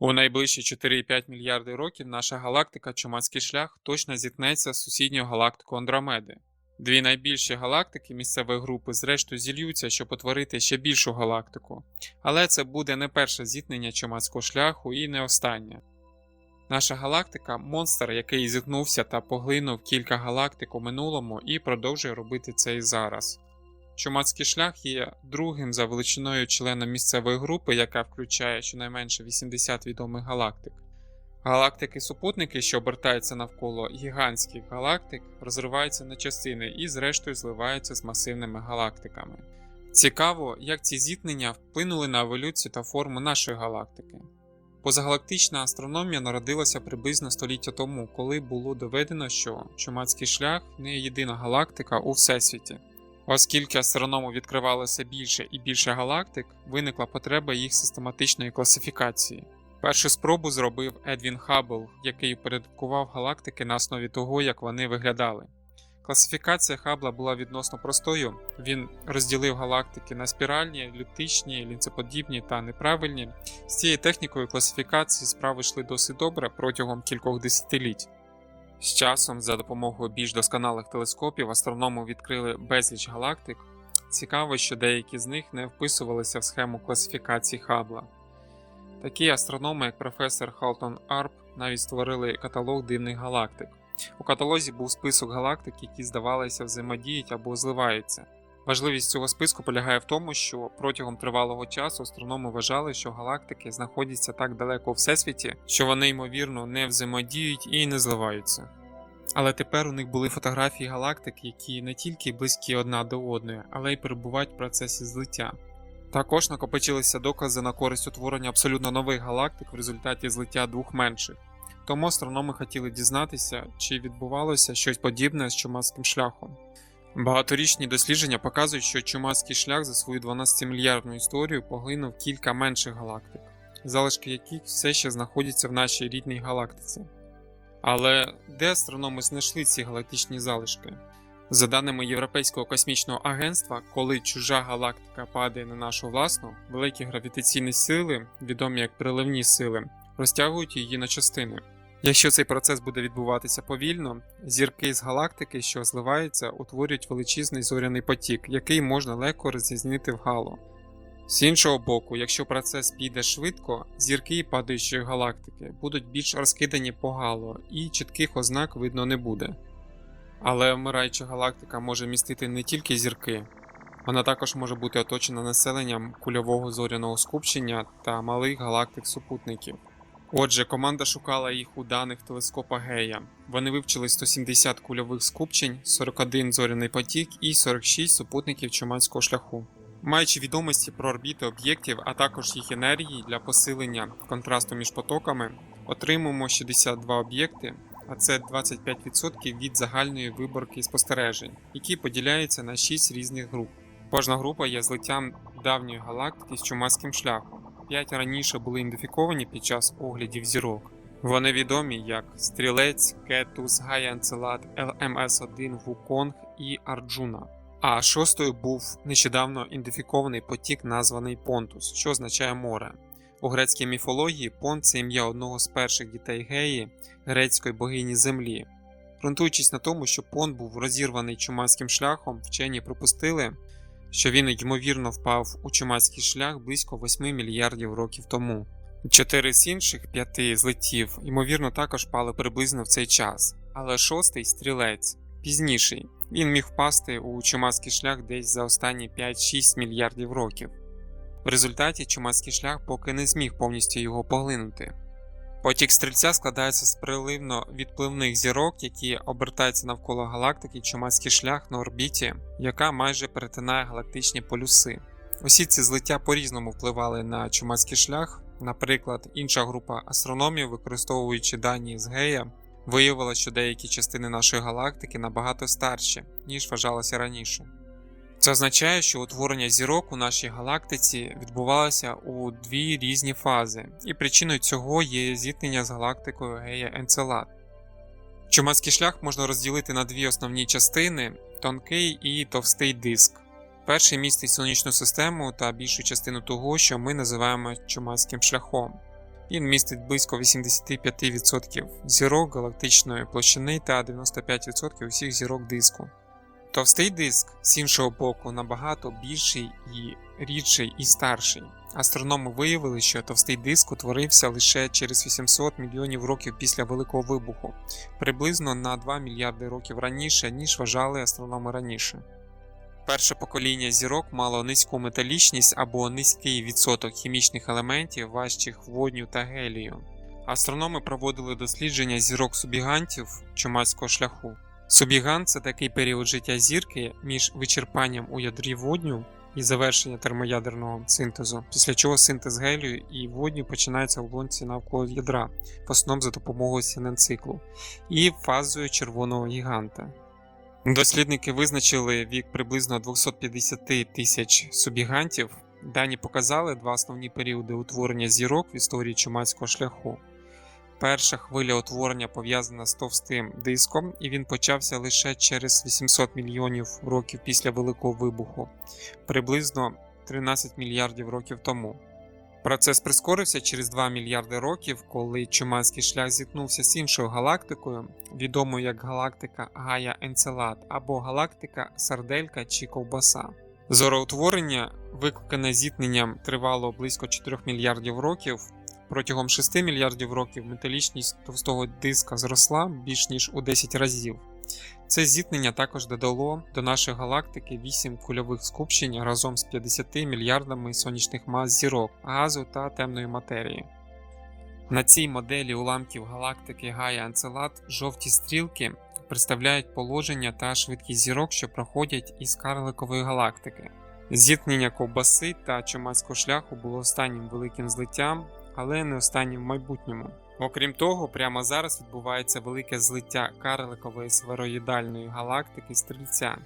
У найближчі 4,5 мільярди років наша галактика Чумацький шлях точно зіткнеться з сусідньою галактикою Андромеди. Дві найбільші галактики місцевої групи зрештою зільються, щоб утворити ще більшу галактику. Але це буде не перше зіткнення Чумацького шляху і не останнє. Наша галактика монстр, який зіткнувся та поглинув кілька галактик у минулому і продовжує робити це і зараз. Чумацький шлях є другим за величиною членом місцевої групи, яка включає щонайменше 80 відомих галактик. Галактики-супутники, що обертаються навколо гігантських галактик, розриваються на частини і, зрештою, зливаються з масивними галактиками. Цікаво, як ці зіткнення вплинули на еволюцію та форму нашої галактики. Позагалактична астрономія народилася приблизно століття тому, коли було доведено, що Чумацький шлях не єдина галактика у Всесвіті. Оскільки астрономи відкривали все більше і більше галактик, виникла потреба їх систематичної класифікації. Першу спробу зробив Едвін Хаббл, який упорядкував галактики на основі того, як вони виглядали. Класифікація Хаббла була відносно простою. Він розділив галактики на спіральні, еліптичні, лінцеподібні та неправильні. З цією технікою класифікації справи йшли досить добре протягом кількох десятиліть. З часом, за допомогою більш досконалих телескопів, астрономи відкрили безліч галактик. Цікаво, що деякі з них не вписувалися в схему класифікації Хаббла. Такі астрономи, як професор Халтон Арп, навіть створили каталог дивних галактик. У каталозі був список галактик, які, здавалося, взаємодіють або зливаються. Важливість цього списку полягає в тому, що протягом тривалого часу астрономи вважали, що галактики знаходяться так далеко у всесвіті, що вони, ймовірно, не взаємодіють і не зливаються. Але тепер у них були фотографії галактик, які не тільки близькі одна до одної, але й перебувають в процесі злиття. Також накопичилися докази на користь утворення абсолютно нових галактик в результаті злиття двох менших. Тому астрономи хотіли дізнатися, чи відбувалося щось подібне з чумацьким шляхом. Багаторічні дослідження показують, що чумацький шлях за свою 12-мільярдну історію поглинув кілька менших галактик, залишки яких все ще знаходяться в нашій рідній галактиці. Але де астрономи знайшли ці галактичні залишки? За даними Європейського космічного агентства, коли чужа галактика падає на нашу власну, великі гравітаційні сили, відомі як приливні сили, розтягують її на частини. Якщо цей процес буде відбуватися повільно, зірки з галактики, що зливаються, утворюють величезний зоряний потік, який можна легко розрізнити в гало. З іншого боку, якщо процес піде швидко, зірки падаючої галактики будуть більш розкидані по гало, і чітких ознак видно не буде. Але вмираюча галактика може містити не тільки зірки, вона також може бути оточена населенням кульового зоряного скупчення та малих галактик-супутників. Отже, команда шукала їх у даних телескопа Гея. Вони вивчили 170 кульових скупчень, 41 зоряний потік і 46 супутників чумацького шляху. Маючи відомості про орбіти об'єктів, а також їх енергії для посилення контрасту між потоками, отримуємо 62 об'єкти, а це 25% від загальної виборки спостережень, які поділяються на 6 різних груп. Кожна група є злиттям давньої галактики з чумацьким шляхом. П'ять раніше були ідентифіковані під час оглядів зірок. Вони відомі як Стрілець, Кетус, Гая Енцелад, ЛМС-1, Вуконг і Арджуна. А шостою був нещодавно ідентифікований потік, названий Понтус, що означає море. У грецькій міфології Понт це ім'я одного з перших дітей Геї, грецької богині землі. Ґрунтуючись на тому, що Понт був розірваний чумацьким шляхом, вчені припустили, що він ймовірно впав у чумацький шлях близько 8 мільярдів років тому. Чотири з інших п'яти злетів, ймовірно, також пали приблизно в цей час, але шостий стрілець пізніший. Він міг впасти у чумацький шлях десь за останні 5-6 мільярдів років. В результаті чумацький шлях поки не зміг повністю його поглинути. Потік стрільця складається з приливно відпливних зірок, які обертаються навколо галактики чумацький шлях на орбіті, яка майже перетинає галактичні полюси. Усі ці злиття по-різному впливали на чумацький шлях. Наприклад, інша група астрономів, використовуючи дані з Гея, виявила, що деякі частини нашої галактики набагато старші, ніж вважалося раніше. Це означає, що утворення зірок у нашій галактиці відбувалося у дві різні фази, і причиною цього є зіткнення з галактикою Гея Енцелад. Чумацький шлях можна розділити на дві основні частини тонкий і товстий диск. Перший містить сонячну систему та більшу частину того, що ми називаємо чумацьким шляхом. Він містить близько 85% зірок галактичної площини та 95% усіх зірок диску. Товстий диск з іншого боку набагато більший і рідший і старший. Астрономи виявили, що товстий диск утворився лише через 800 мільйонів років після Великого вибуху, приблизно на 2 мільярди років раніше, ніж вважали астрономи раніше. Перше покоління зірок мало низьку металічність або низький відсоток хімічних елементів, важчих водню та гелію. Астрономи проводили дослідження зірок субігантів чумацького шляху. Субігант це такий період життя зірки між вичерпанням у ядрі водню і завершення термоядерного синтезу, після чого синтез гелію і водню починається в лунці навколо ядра, в основному за допомогою сінен-циклу, і фазою червоного гіганта. Дослідники визначили вік приблизно 250 тисяч субігантів. Дані показали два основні періоди утворення зірок в історії чумацького шляху. Перша хвиля утворення пов'язана з товстим диском, і він почався лише через 800 мільйонів років після Великого вибуху, приблизно 13 мільярдів років тому. Процес прискорився через 2 мільярди років, коли чумацький шлях зіткнувся з іншою галактикою, відомою як галактика Гая Енцелад або галактика Сарделька чи Ковбаса. Зороутворення, викликане зіткненням, тривало близько 4 мільярдів років. Протягом 6 мільярдів років металічність товстого диска зросла більш ніж у 10 разів. Це зіткнення також додало до нашої галактики 8 кульових скупчень разом з 50 мільярдами сонячних мас зірок, газу та темної матерії. На цій моделі уламків галактики Гая Анцелад жовті стрілки представляють положення та швидкість зірок, що проходять із карликової галактики. Зіткнення ковбаси та чумацького шляху було останнім великим злиттям, але не останнім в майбутньому. Окрім того, прямо зараз відбувається велике злиття карликової сфероїдальної галактики Стрільця.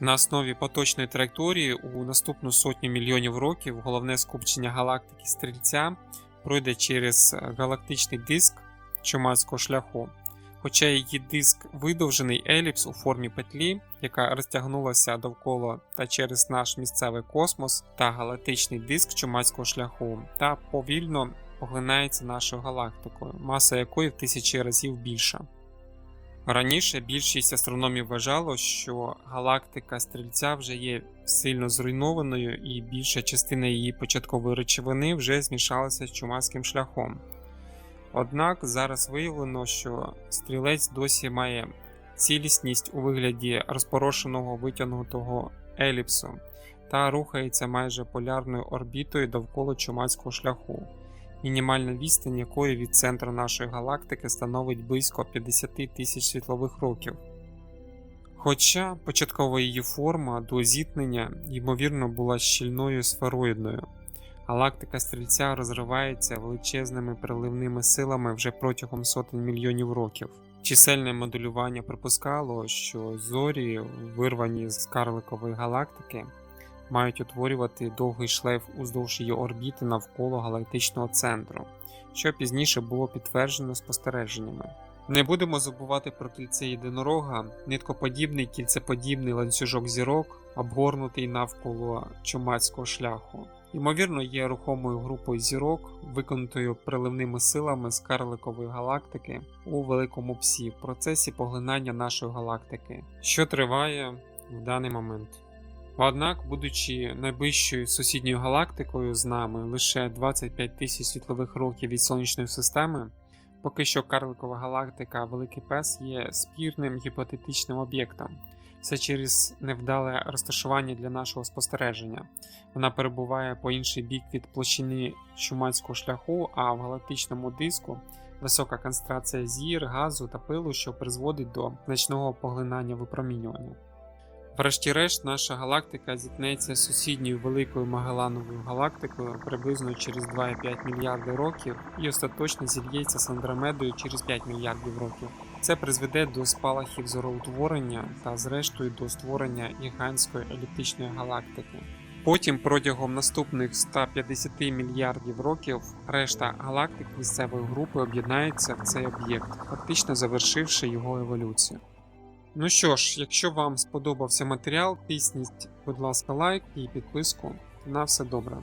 На основі поточної траєкторії у наступну сотню мільйонів років головне скупчення галактики Стрільця пройде через галактичний диск чумацького шляху. Хоча її диск видовжений еліпс у формі петлі, яка розтягнулася довкола та через наш місцевий космос та галактичний диск чумацького шляху, та повільно поглинається нашою галактикою, маса якої в тисячі разів більша. Раніше більшість астрономів вважало, що галактика стрільця вже є сильно зруйнованою, і більша частина її початкової речовини вже змішалася з чумацьким шляхом. Однак зараз виявлено, що стрілець досі має цілісність у вигляді розпорошеного витягнутого еліпсу та рухається майже полярною орбітою довкола чумацького шляху мінімальна відстань якої від центру нашої галактики становить близько 50 тисяч світлових років. Хоча початкова її форма до зіткнення, ймовірно, була щільною сфероїдною, галактика стрільця розривається величезними приливними силами вже протягом сотень мільйонів років. Чисельне моделювання припускало, що зорі, вирвані з карликової галактики, мають утворювати довгий шлейф уздовж її орбіти навколо галактичного центру, що пізніше було підтверджено спостереженнями. Не будемо забувати про кільце єдинорога, ниткоподібний кільцеподібний ланцюжок зірок, обгорнутий навколо чумацького шляху. Ймовірно, є рухомою групою зірок, виконутою приливними силами з карликової галактики у великому псі в процесі поглинання нашої галактики, що триває в даний момент. Однак, будучи найближчою сусідньою галактикою з нами лише 25 тисяч світлових років від сонячної системи, поки що карликова галактика Великий Пес є спірним гіпотетичним об'єктом. Все через невдале розташування для нашого спостереження. Вона перебуває по інший бік від площини чумацького шляху, а в галактичному диску висока концентрація зір, газу та пилу, що призводить до значного поглинання випромінювання. Врешті-решт, наша галактика зіткнеться з сусідньою великою Магелановою галактикою приблизно через 2,5 мільярди років і остаточно зільється з Андромедою через 5 мільярдів років. Це призведе до спалахів зороутворення та, зрештою, до створення гігантської еліптичної галактики. Потім протягом наступних 150 мільярдів років решта галактик місцевої групи об'єднається в цей об'єкт, фактично завершивши його еволюцію. Ну що ж, якщо вам сподобався матеріал, тисніть, будь ласка, лайк і підписку. На все добре.